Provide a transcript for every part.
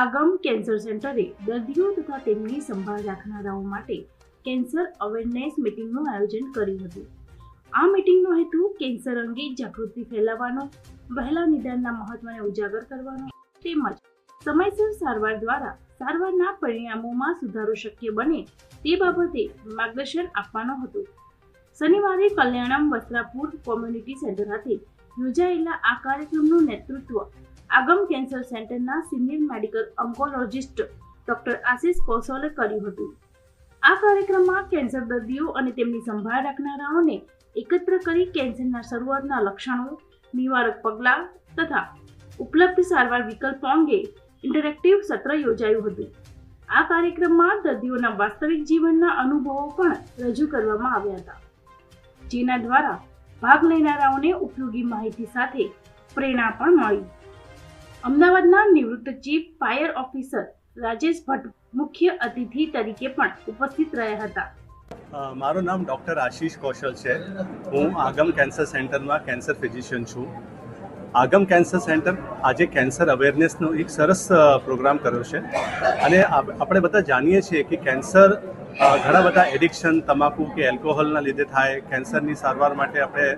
આગમ cancer સેન્ટરે દર્દીઓ તથા તેમની સંભાળ રાખનારાઓ માટે કેન્સર અવેરનેસ મિટિંગનું આયોજન કર્યું હતું. આ મિટિંગનો હેતુ કેન્સર અંગે જાગૃતિ ફેલાવવાનો, વહેલા નિદાનના મહત્વને ઉજાગર કરવાનો તેમજ સમયસર સારવાર દ્વારા સારવારના પરિણામોમાં સુધારો શક્ય બને તે બાબતે માર્ગદર્શન આપવાનો હતો. શનિવારે કલ્યાણમ વસ્ત્રાપુર કોમ્યુનિટી સેન્ટર ખાતે યોજાયેલા આ કાર્યક્રમનું નેતૃત્વ આગમ કેન્સર સેન્ટરના senior medical oncologist doctor Ashish કૌશલે કર્યું હતું. આ કાર્યક્રમમાં કેન્સર દર્દીઓ અને તેમની સંભાળ રાખનારાઓને એકત્ર કરી કેન્સરના શરૂઆતના લક્ષણો, નિવારક પગલાં તથા ઉપલબ્ધ સારવાર વિકલ્પો અંગે ઇન્ટરેક્ટિવ સત્ર યોજાયું હતું. આ કાર્યક્રમમાં દર્દીઓના વાસ્તવિક જીવનના અનુભવો પણ રજૂ કરવામાં આવ્યા હતા. જેના દ્વારા ભાગ લેનારાઓને ઉપયોગી માહિતી સાથે પ્રેરણા પણ મળી. અમદાવાદના નિવૃત્ત chief fire officer Rajesh Bhatt મુખ્ય અતિથિ તરીકે પણ ઉપસ્થિત રહ્યા હતા. મારું નામ ડૉક્ટર આશીષ કૌશલ છે. હું આગમ કેન્સર સેન્ટરમાં કેન્સર ફિઝિશિયન છું. આગમ કેન્સર સેન્ટર આજે કેન્સર અવેરનેસનો એક સરસ પ્રોગ્રામ કર્યો છે. અને આપણે બધા જાણીએ છીએ કે કેન્સર ઘણા બધા એડિક્શન, તમાકુ કે એલ્કોહોલના લીધે થાય, કેન્સરની સારવાર માટે આપણે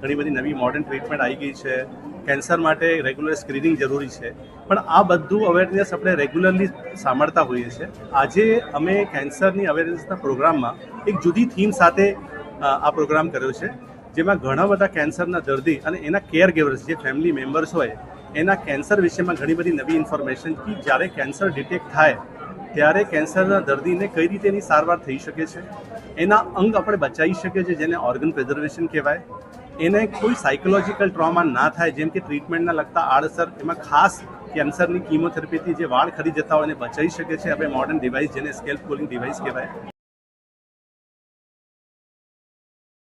ઘણી બધી નવી મોડર્ન ટ્રીટમેન્ટ આવી ગઈ છે. કેન્સર માટે રેગ્યુલર સ્ક્રીનિંગ જરૂરી છે. પણ આ બધું અવેરનેસ આપણે રેગ્યુલરલી સાંભળતા હોઈએ છીએ. આજે અમે કેન્સરની અવેરનેસના પ્રોગ્રામમાં એક જુદી થીમ સાથે આ પ્રોગ્રામ કર્યો છે. જેમાં ઘણા બધા કેન્સરના દર્દી અને એના કેર ગેવર્સ જે ફેમિલી મેમ્બર્સ હોય, એના કેન્સર વિશેમાં ઘણી બધી નવી ઇન્ફોર્મેશન કે જ્યારે કેન્સર ડિટેક્ટ થાય, ત્યારે કેન્સરના દર્દીને કઈ રીતે એની સારવાર થઈ શકે છે? એના અંગ આપણે બચાવી શકીએ છીએ જેને ઓર્ગન પ્રિઝર્વેશન કહેવાય. એને કોઈ સાયકોલોજીકલ ટ્રોમા ના થાય, જેમ કે ટ્રીટમેન્ટના લગતા આડઅસર, એમાં ખાસ કેન્સરની કીમોથેરાપીથી જે વાળ ખરી જતા હોય એને બચાવી શકે છે. હવે મોડર્ન ડિવાઇસ જેને સ્કેલ્પ કોલિંગ ડિવાઇસ કહેવાય.